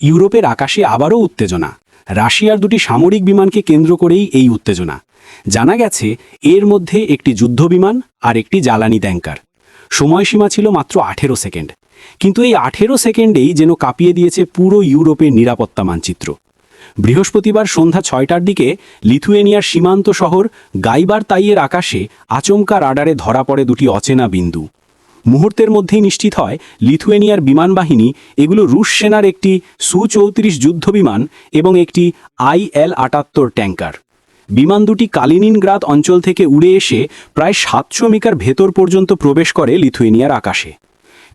ইউরোপের আকাশে আবারও উত্তেজনা। রাশিয়ার দুটি সামরিক বিমানকে কেন্দ্র করেই এই উত্তেজনা। জানা গেছে, এর মধ্যে একটি যুদ্ধবিমান আর একটি জ্বালানি ট্যাঙ্কার। সময়সীমা ছিল মাত্র আঠেরো সেকেন্ড। কিন্তু এই আঠেরো সেকেন্ডেই যেন কাঁপিয়ে দিয়েছে পুরো ইউরোপের নিরাপত্তা মানচিত্র। বৃহস্পতিবার সন্ধ্যা ছয়টার দিকে লিথুয়েনিয়ার সীমান্ত শহর গাইবার তাইয়ের আকাশে আচমকা রাডারে ধরা পড়ে দুটি অচেনা বিন্দু। মুহূর্তের মধ্যেই নিশ্চিত হয়, লিথুয়েনিয়ার বিমান বাহিনী এগুলো রুশ সেনার একটি সু চৌত্রিশ যুদ্ধবিমান এবং একটি আইএল আটাত্তর ট্যাঙ্কার। বিমান দুটি কালিনিনগ্রাদ অঞ্চল থেকে উড়ে এসে প্রায় সাতশো মিটার ভেতর পর্যন্ত প্রবেশ করে লিথুয়েনিয়ার আকাশে।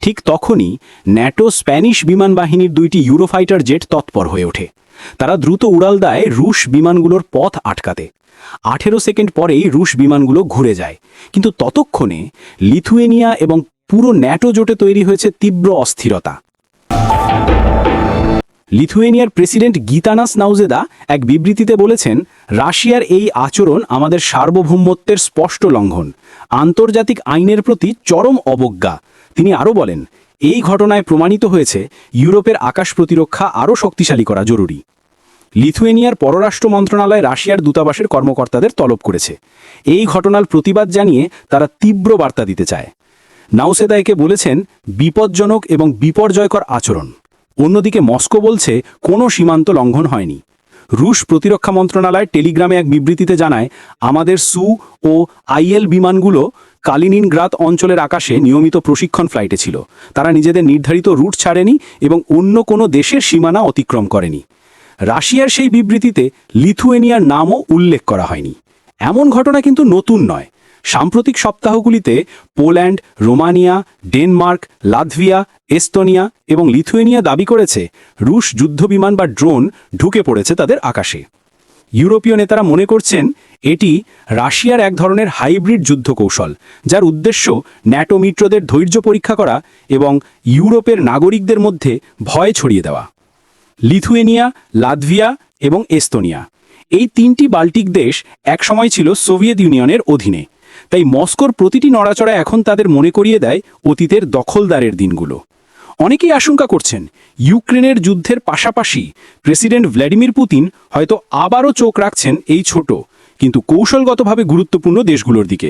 ঠিক তখনই ন্যাটো স্প্যানিশ বিমান বাহিনীর দুইটি ইউরোফাইটার জেট তৎপর হয়ে ওঠে। তারা দ্রুত উড়াল দেয় রুশ বিমানগুলোর পথ আটকাতে। আঠেরো সেকেন্ড পরেই রুশ বিমানগুলো ঘুরে যায়। কিন্তু ততক্ষণে লিথুয়েনিয়া এবং পুরো ন্যাটো জোটে তৈরি হয়েছে তীব্র অস্থিরতা। লিথুয়েনিয়ার প্রেসিডেন্ট গীতানাস নাউজেদা এক বিবৃতিতে বলেছেন, রাশিয়ার এই আচরণ আমাদের সার্বভৌমত্বের স্পষ্ট লঙ্ঘন। আন্তর্জাতিক আইনের প্রতি চরম অবজ্ঞা। তিনি আরও বলেন, এই ঘটনায় প্রমাণিত হয়েছে, ইউরোপের আকাশ প্রতিরক্ষা আরও শক্তিশালী করা জরুরি। লিথুয়েনিয়ার পররাষ্ট্র মন্ত্রণালয় রাশিয়ার দূতাবাসের কর্মকর্তাদের তলব করেছে। এই ঘটনার প্রতিবাদ জানিয়ে তারা তীব্র বার্তা দিতে চায়। নাউসেদা একে বলেছেন, বিপজ্জনক এবং বিপর্যয়কর আচরণ। অন্যদিকে মস্কো বলছে, কোনো সীমান্ত লঙ্ঘন হয়নি। রুশ প্রতিরক্ষা মন্ত্রণালয় টেলিগ্রামে এক বিবৃতিতে জানায়, আমাদের সু ও আইএল বিমানগুলো কালিনিনগ্রাদ অঞ্চলের আকাশে নিয়মিত প্রশিক্ষণ ফ্লাইটে ছিল। তারা নিজেদের নির্ধারিত রুট ছাড়েনি এবং অন্য কোনো দেশের সীমানা অতিক্রম করেনি। রাশিয়ার সেই বিবৃতিতে লিথুয়েনিয়ার নামও উল্লেখ করা হয়নি। এমন ঘটনা কিন্তু নতুন নয়। সাম্প্রতিক সপ্তাহগুলিতে Poland, Romania, Denmark, Latvia, Estonia এবং লিথুয়েনিয়া দাবি করেছে রুশ যুদ্ধবিমান বা ড্রোন ঢুকে পড়েছে তাদের আকাশে। ইউরোপীয় নেতারা মনে করছেন এটি রাশিয়ার এক ধরনের হাইব্রিড যুদ্ধ কৌশল যার উদ্দেশ্য ন্যাটো মিত্রদের ধৈর্য পরীক্ষা করা এবং ইউরোপের নাগরিকদের মধ্যে ভয় ছড়িয়ে দেওয়া। লিথুয়েনিয়া, লাতভিয়া এবং এস্তোনিয়া এই তিনটি বাল্টিক দেশ একসময় ছিল সোভিয়েত ইউনিয়নের অধীনে। তাই মস্কোর প্রতিটি নড়াচড়া এখন তাদের মনে করিয়ে দেয় অতীতের দখলদারের দিনগুলো। অনেকেই আশঙ্কা করছেন, ইউক্রেনের যুদ্ধের পাশাপাশি প্রেসিডেন্ট ভ্লাদিমির পুতিন হয়তো আবারও চোখ রাখছেন এই ছোট, কিন্তু কৌশলগতভাবে গুরুত্বপূর্ণ দেশগুলোর দিকে।